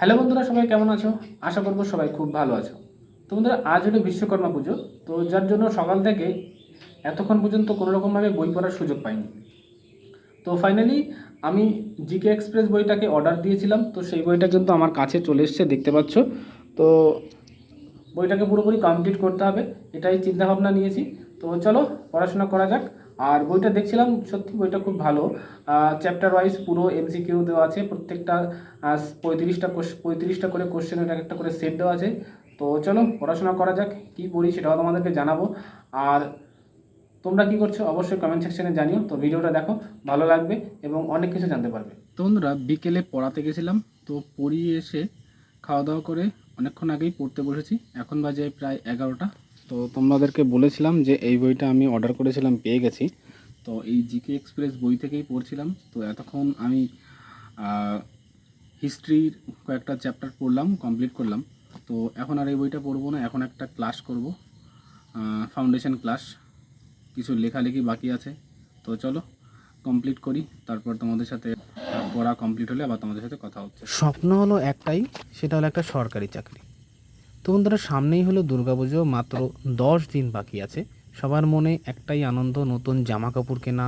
Hello বন্ধুরা, সবাই কেমন আছো? আশা করব সবাই খুব ভালো আছো। তো বন্ধুরা, আজ হলো বিশ্বকর্মা পুজো। তো যার জন্য সকাল থেকে এতক্ষণ পর্যন্ত কোনো রকমভাবে বই পড়ার সুযোগ পাইনি। তো ফাইনালি আমি জিকে এক্সপ্রেস বইটাকে অর্ডার দিয়েছিলাম। তো সেই বইটা কিন্তু আমার কাছে চলে এসছে, দেখতে পাচ্ছ। তো বইটাকে পুরোপুরি কমপ্লিট করতে হবে, এটাই চিন্তাভাবনা নিয়েছি। তো চলো, পড়াশোনা করা যাক। আর বইটা দেখছিলাম, সত্যি বইটা খুব ভালো। চ্যাপ্টার ওয়াইজ পুরো এমসিকিউ দেওয়া আছে, প্রত্যেকটা পঁয়ত্রিশটা পঁয়ত্রিশটা করে কোশ্চেনের এক একটা করে সেট দেওয়া আছে। তো চলো, পড়াশোনা করা যাক, কী পড়ি সেটাও তোমাদেরকে জানাব। আর তোমরা কি করছ, অবশ্যই কমেন্ট সেকশনে জানিও। তো ভিডিওটা দেখো, ভালো লাগবে এবং অনেক কিছু জানতে পারবে। তো বন্ধুরা বিকেলে পড়াতে গেছিলাম, তো পড়িয়ে এসে খাওয়া দাওয়া করে অনেকক্ষণ আগেই পড়তে বসেছি। এখন বাজে প্রায় এগারোটা। তো তোমাদেরকে বলেছিলাম যে এই বইটা আমি অর্ডার করেছিলাম, পেয়ে গেছি। তো এই জিকে এক্সপ্রেস বই থেকেই পড়ছিলাম। তো এতক্ষণ আমি হিস্ট্রির কয়েকটা চ্যাপ্টার পড়লাম কমপ্লিট করলাম। তো এখন আর এই বইটা পড়ব না, এখন একটা ক্লাস করব। ফাউন্ডেশন ক্লাস কিছু লেখালেখি বাকি আছে। তো চলো কমপ্লিট করি। তারপর তোমাদের সাথে পড়া কমপ্লিট হলে আবার তোমাদের সাথে কথা হচ্ছে। স্বপ্ন হলো একটাই, সেটা হলো একটা সরকারি চাকরি। তো বন্ধুরা, সামনেই হলো দুর্গাপুজো, মাত্র দশ দিন বাকি আছে। সবার মনে একটাই আনন্দ, নতুন জামা কাপড় কেনা,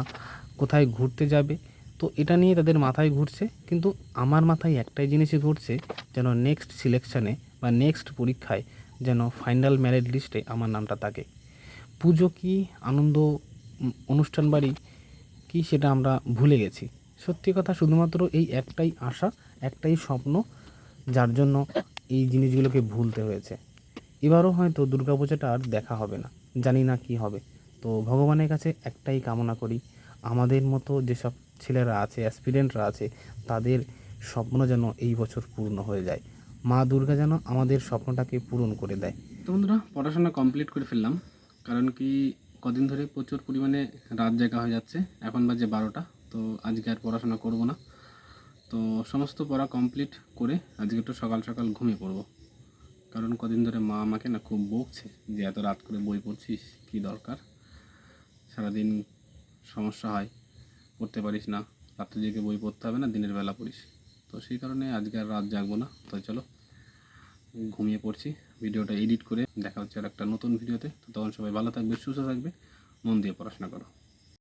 কোথায় ঘুরতে যাবে। তো এটা নিয়ে তাদের মাথায় ঘুরছে, কিন্তু আমার মাথায় একটাই জিনিসই ঘুরছে, যেন নেক্সট সিলেকশানে বা নেক্সট পরীক্ষায় যেন ফাইনাল ম্যারিট লিস্টে আমার নামটা থাকে। পুজো কি আনন্দ, অনুষ্ঠান বাড়ি কি সেটা আমরা ভুলে গেছি। সত্যি কথা, শুধুমাত্র এই একটাই আশা, একটাই স্বপ্ন, যার জন্য এই জিনিসগুলোকে ভুলতে হয়েছে। এবারও হয়তো দুর্গাপূজাটা আর দেখা হবে না। জানি না কি হবে। তো ভগবানের কাছে একটাই কামনা করি, আমাদের মতো যেসব ছেলেরা আছে অ্যাসপিরেন্টরা আছে, তাদের স্বপ্ন যেন এই বছর পূর্ণ হয়ে যায়। মা দুর্গা যেন আমাদের স্বপ্নটাকে পূরণ করে দেয়। তো বন্ধুরা, পড়াশোনা কমপ্লিট করে ফেললাম, কারণ কি কদিন ধরে প্রচুর পরিমাণে রাত জায়গা হয়ে যাচ্ছে, এখন বাজে বারোটা, তো আজকে আর পড়াশোনা করব না। তো সমস্ত পড়া কমপ্লিট করে আজকে একটু সকাল সকাল ঘুমিয়ে পড়ব। কারণ কদিন ধরে মা আমাকে না খুব বকছে যে এত রাত করে বই পড়ছিস, কী দরকার? সারাদিন সমস্যা হয়, পড়তে পারিস না, রাত্রে জেগে বই পড়তে হবে না, দিনের বেলা পড়িস। তো সেই কারণে আজকে আর রাত জাগবো না, তো চলো ঘুমিয়ে পড়ছি, ভিডিওটা এডিট করে দেখা হচ্ছে আর একটা নতুন ভিডিওতে। তো তখন সবাই ভালো থাকবে, সুস্থ থাকবে, মন দিয়ে পড়াশোনা করো।